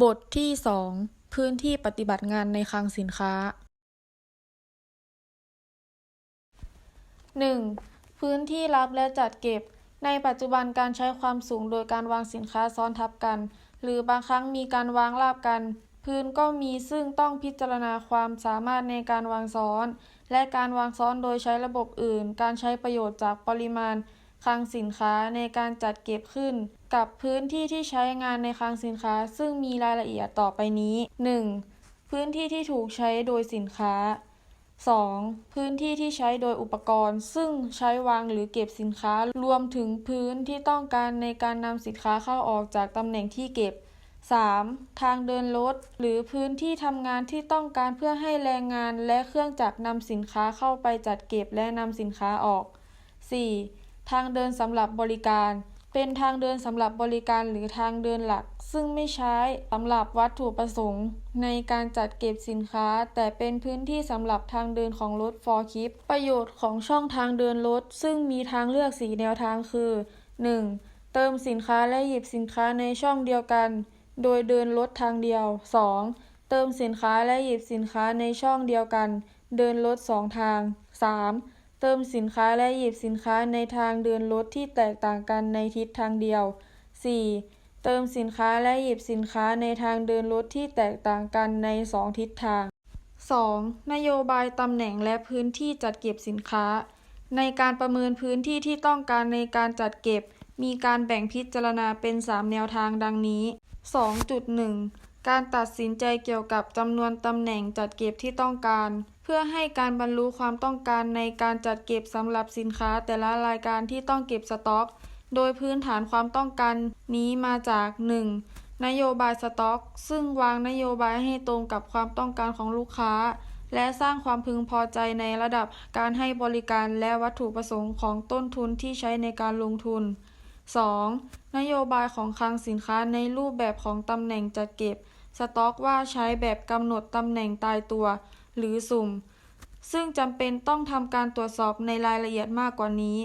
บทที่ 2 พื้นที่ปฏิบัติงานในคลังสินค้า 1. พื้นที่รับและจัดเก็บ ในปัจจุบันการใช้ความสูงโดยการวางสินค้าซ้อนทับกัน หรือบางครั้งมีการวางราบกัน พื้นก็มีซึ่งต้องพิจารณาความสามารถในการวางซ้อน และการวางซ้อนโดยใช้ระบบอื่น การใช้ประโยชน์จากปริมาณคลังสินค้าในการจัดเก็บขึ้น กับพื้นที่ที่ใช้งานในคลังสินค้า ซึ่งมีรายละเอียดต่อไปนี้ 1. พื้นที่ที่ถูกใช้โดยสินค้า 2. พื้นที่ที่ใช้โดยอุปกรณ์ ซึ่งใช้วางหรือเก็บสินค้ารวมถึงพื้นที่ต้องการในการนำสินค้าเข้าออกจากตำแหน่งที่เก็บ 3. ทางเดินรถหรือพื้นที่ทำงานที่ต้องการเพื่อให้แรงงานและเครื่องจักรนำสินค้าเข้าไปจัดเก็บและนำสินค้าออก 4. ทางเดินสำหรับบริการ เป็นทางเดินสำหรับบริการหรือทางเดินหลัก ซึ่งไม่ใช้สำหรับวัตถุประสงค์ ในการจัดเก็บสินค้า แต่เป็นพื้นที่สำหรับทางเดินของรถฟอร์คลิฟต์ประโยชน์ของช่องทางเดินรถ ซึ่งมีทางเลือกสีแนวทางคือ 1. เติมสินค้าและหยิบสินค้าในช่องเดียวกัน โดยเดินรถทางเดียว 2. เติมสินค้าและหยิบสินค้าในช่องเดียวกัน เดินรถสองทาง 3. เติมสินค้าและหยิบสินค้าในทางเดินรถที่แตกต่างกันในทิศทางเดียว 4. เติมสินค้าและหยิบสินค้าในทางเดินรถที่แตกต่างกันในสองทิศทาง 2. นโยบายตำแหน่งและพื้นที่จัดเก็บสินค้า ในการประเมินพื้นที่ที่ต้องการในการจัดเก็บ มีการแบ่งพิจารณาเป็น 3 แนวทางดังนี้ 2.1 การตัดสินใจเกี่ยวกับจำนวนตำแหน่งจัดเก็บที่ต้องการ เพื่อให้การบรรลุความต้องการในการจัดเก็บสำหรับสินค้าแต่ละรายการที่ต้องเก็บสต็อก โดยพื้นฐานความต้องการนี้มาจาก 1. นโยบายสต็อก ซึ่งวางนโยบายให้ตรงกับความต้องการของลูกค้า และสร้างความพึงพอใจในระดับการให้บริการและวัตถุประสงค์ของต้นทุนที่ใช้ในการลงทุน 2. นโยบายของคลังสินค้าในรูปแบบของตำแหน่งจัดเก็บ สต็อกว่าใช้แบบกำหนดตำแหน่งตายตัว หรือสุ่ม ซึ่งจำเป็นต้องทำการตรวจสอบในรายละเอียดมากกว่านี้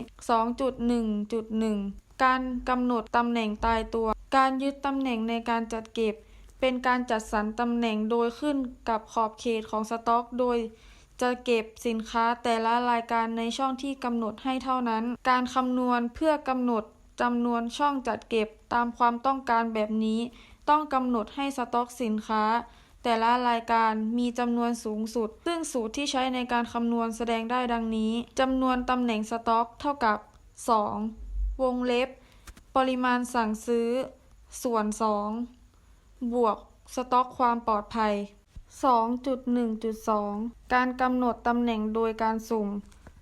2.1.1 การกำหนดตำแหน่งตายตัว การยึดตำแหน่งในการจัดเก็บ เป็นการจัดสรรตำแหน่งโดยขึ้นกับขอบเขตของสต็อก โดยจะเก็บสินค้าแต่ละรายการในช่องที่กำหนดให้เท่านั้น การคำนวณเพื่อกำหนด จำนวนช่องจัดเก็บตามความต้องการแบบนี้ ต้องกำหนดให้สต็อกสินค้า แต่ละรายการมีจำนวนสูงสุด ซึ่งสูตรที่ใช้ในการคำนวณแสดงได้ดังนี้จำนวนตำแหน่งสต็อก เท่ากับ 2 วงเล็บ ปริมาณสั่งซื้อ ส่วน 2 บวกสต็อกความปลอดภัย2.1.2 การกำหนดตำแหน่งโดยการสุ่ม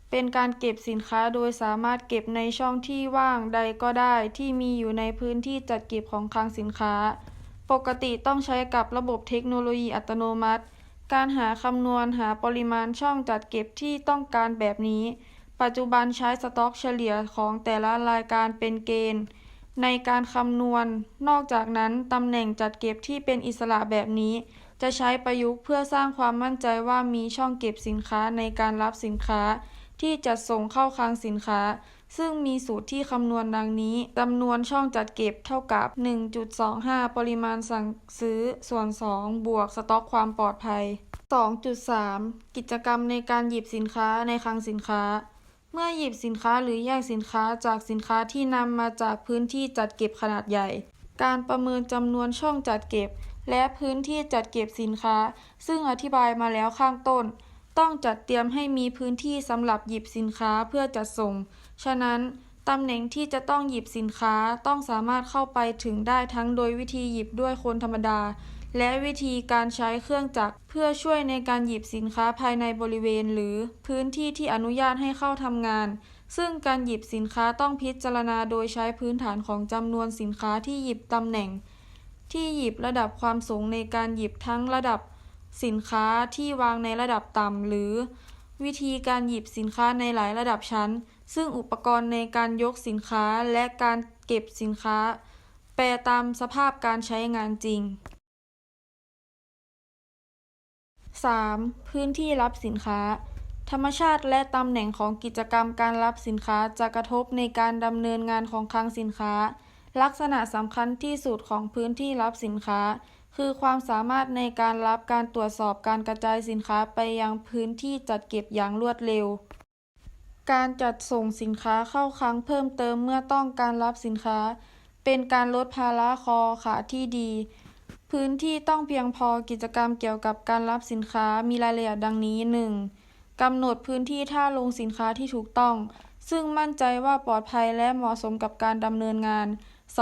เป็นการเก็บสินค้าโดยสามารถเก็บในช่องที่ว่างใดก็ได้ที่มีอยู่ในพื้นที่จัดเก็บของคลังสินค้า ปกติต้องใช้กับระบบเทคโนโลยีอัตโนมัติ การหาคำนวณหาปริมาณช่องจัดเก็บที่ต้องการแบบนี้ ปัจจุบันใช้สต็อกเฉลี่ยของแต่ละรายการเป็นเกณฑ์ ในการคำนวณ นอกจากนั้นตำแหน่งจัดเก็บที่เป็นอิสระแบบนี้ จะใช้ประยุกต์เพื่อสร้างความมั่นใจว่ามีช่องเก็บสินค้าในการรับสินค้า ที่จะส่งเข้าคลังสินค้า ซึ่งมีสูตรที่คำนวณดังนี้จำนวนช่องจัดเก็บเท่ากับ 1.25 ปริมาณสั่งซื้อส่วน 2 บวกสต็อกความปลอดภัย 2.3 กิจกรรมในการหยิบสินค้าในคลังสินค้า เมื่อหยิบสินค้าหรือแยกสินค้าจากสินค้าที่นำมาจากพื้นที่จัดเก็บขนาดใหญ่ การประเมินจำนวนช่องจัดเก็บ และพื้นที่จัดเก็บสินค้า ซึ่งอธิบายมาแล้วข้างต้น ต้องจัดเตรียมให้มีพื้นที่สำหรับหยิบสินค้าเพื่อจัดส่ง ฉะนั้นตำแหน่งที่จะต้องหยิบสินค้าต้องสามารถเข้าไปถึงได้ทั้งโดยวิธีหยิบด้วยคนธรรมดา และวิธีการใช้เครื่องจักรเพื่อช่วยในการหยิบสินค้าภายในบริเวณ หรือพื้นที่ที่อนุญาตให้เข้าทำงาน ซึ่งการหยิบสินค้าต้องพิจารณาโดยใช้พื้นฐานของจำนวนสินค้าที่หยิบตำแหน่ง ที่หยิบระดับความสูงในการหยิบทั้งระดับ สินค้าที่วางในระดับต่ำหรือ วิธีการหยิบสินค้าในหลายระดับชั้น ซึ่งอุปกรณ์ในการยกสินค้าและการเก็บสินค้า แปลตามสภาพการใช้งานจริง 3. พื้นที่รับสินค้า ธรรมชาติและตำแหน่งของกิจกรรมการรับสินค้าจะกระทบในการดำเนินงานของคลังสินค้า ลักษณะสำคัญที่สุดของพื้นที่รับสินค้า คือความสามารถในการรับการตรวจสอบการกระจายสินค้าไปยังพื้นที่จัดเก็บอย่างรวดเร็ว การจัดส่งสินค้าเข้าคลังเพิ่มเติมเมื่อต้องการรับสินค้า เป็นการลดภาระคอขาที่ดี พื้นที่ต้องเพียงพอกิจกรรมเกี่ยวกับการรับสินค้ามีรายละเอียดดังนี้ 1. กำหนดพื้นที่ท่าลงสินค้าที่ถูกต้อง ซึ่งมั่นใจว่าปลอดภัยและเหมาะสมกับการดำเนินงาน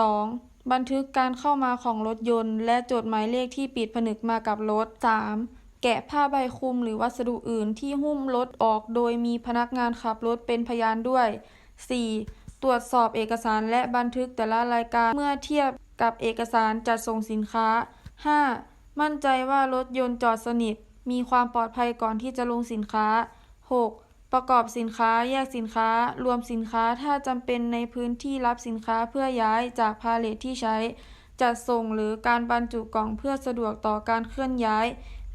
2. บันทึกการเข้ามาของรถยนต์ และจดหมายเลขที่ปิดผนึกมากับรถ 3. แกะผ้าใบคลุมหรือวัสดุอื่นที่หุ้มรถออกโดยมีพนักงานขับรถเป็นพยานด้วย 4. ตรวจสอบเอกสารและบันทึกแต่ละรายการเมื่อเทียบกับเอกสารจัดส่งสินค้า 5. มั่นใจว่ารถยนต์จอดสนิท มีความปลอดภัยก่อนที่จะลงสินค้า 6. ประกอบสินค้าแยกสินค้า รวมสินค้าถ้าจำเป็นในพื้นที่รับสินค้าเพื่อย้ายจากพาเลทที่ใช้ จัดส่งหรือการบรรจุกล่องเพื่อสะดวกต่อการเคลื่อนย้าย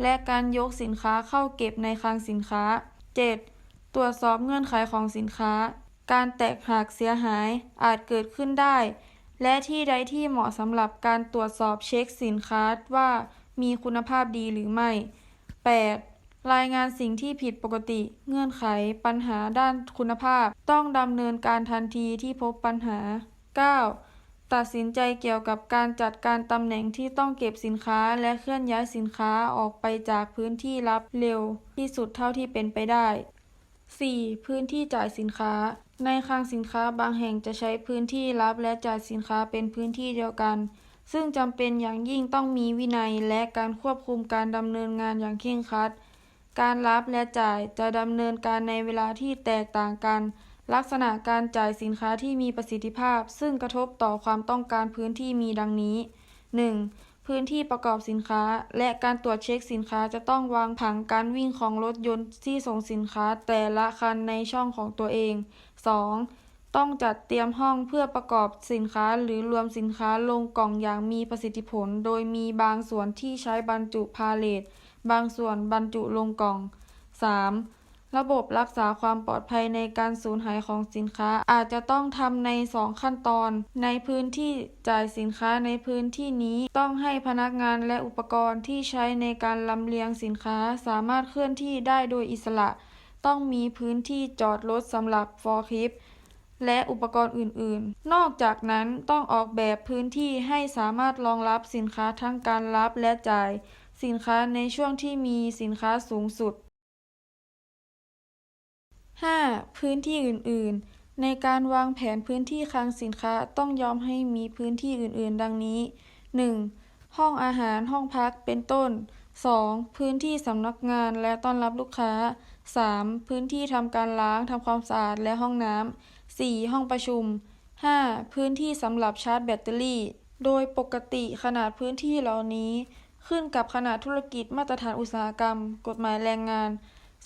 และการยกสินค้าเข้าเก็บในคลังสินค้า 7. ตรวจสอบเงื่อนไขของสินค้า การแตกหักเสียหายอาจเกิดขึ้นได้ และที่ใดที่เหมาะสำหรับการตรวจสอบเช็คสินค้าว่ามีคุณภาพดีหรือไม่ 8. รายงานสิ่งที่ผิดปกติ เงื่อนไข ปัญหาด้านคุณภาพ ต้องดำเนินการทันทีที่พบปัญหา 9. ตัดสินใจเกี่ยวกับการจัดการตำแหน่งที่ต้องเก็บสินค้าและเคลื่อนย้ายสินค้าออกไปจากพื้นที่รับเร็วที่สุดเท่าที่เป็นไปได้ 4. พื้นที่จ่ายสินค้า ในคลังสินค้าบางแห่งจะใช้พื้นที่รับและจ่ายสินค้าเป็นพื้นที่เดียวกัน ซึ่งจำเป็นอย่างยิ่งต้องมีวินัยและการควบคุมการดำเนินงานอย่างเคร่งครัด การรับและจ่ายจะดำเนินการในเวลาที่แตกต่างกัน ลักษณะการจ่ายสินค้าที่มีประสิทธิภาพ ซึ่งกระทบต่อความต้องการพื้นที่มีดังนี้ 1. พื้นที่ประกอบสินค้า และการตรวจเช็คสินค้าจะต้องวางผังการวิ่งของรถยนต์ที่ส่งสินค้าแต่ละคันในช่องของตัวเอง 2. ต้องจัดเตรียมห้องเพื่อประกอบสินค้าหรือรวมสินค้าลงกล่องอย่างมีประสิทธิผล โดยมีบางส่วนที่ใช้บรรจุพาเลท บางส่วนบรรจุลงกล่อง 3. ระบบรักษาความปลอดภัยในการสูญหายของสินค้า อาจจะต้องทำใน 2 ขั้นตอน ในพื้นที่จ่ายสินค้าในพื้นที่นี้ต้องให้พนักงานและอุปกรณ์ที่ใช้ในการลำเลียงสินค้าสามารถเคลื่อนที่ได้โดยอิสระ ต้องมีพื้นที่จอดรถสำหรับฟอร์คลิฟและอุปกรณ์อื่นๆ นอกจากนั้นต้องออกแบบพื้นที่ให้สามารถรองรับสินค้าทั้งการรับและจ่าย สินค้าในช่วงที่มีสินค้าสูงสุด 5. พื้นที่อื่น ๆ ในการวางแผนพื้นที่คลังสินค้าต้องยอมให้มีพื้นที่อื่น ๆ ดังนี้ 1. ห้องอาหารห้องพักเป็นต้น 2. พื้นที่สำนักงานและต้อนรับลูกค้า 3. พื้นที่ทำการล้างทำความสะอาดและห้องน้ำ 4. ห้องประชุม 5. พื้นที่สำหรับชาร์จแบตเตอรี่ โดยปกติขนาดพื้นที่เหล่านี้ ขึ้นกับขนาดธุรกิจมาตรฐานอุตสาหกรรม กฎหมายแรงงาน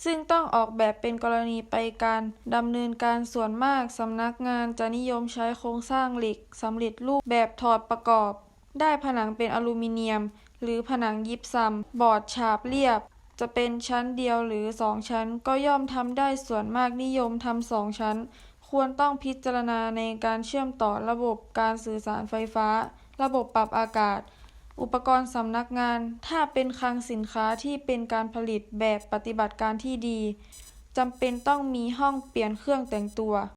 ซึ่งต้องออกแบบเป็นกรณีไปการดำเนินการส่วนมากสำนักงานจะนิยมใช้โครงสร้างเหล็กสำเร็จรูปแบบถอดประกอบ ได้ผนังเป็นอลูมิเนียม หรือผนังยิปซัม บอร์ดฉาบเรียบ จะเป็นชั้นเดียวหรือสองชั้น ก็ย่อมทำได้ส่วนมากนิยมทำสองชั้น ควรต้องพิจารณาในการเชื่อมต่อระบบการสื่อสารไฟฟ้า ระบบปรับอากาศ อุปกรณ์สำนักงาน ถ้าเป็นคลังสินค้าที่เป็นการผลิตแบบปฏิบัติการที่ดีจำเป็นต้องมีห้องเปลี่ยนเครื่องแต่งตัว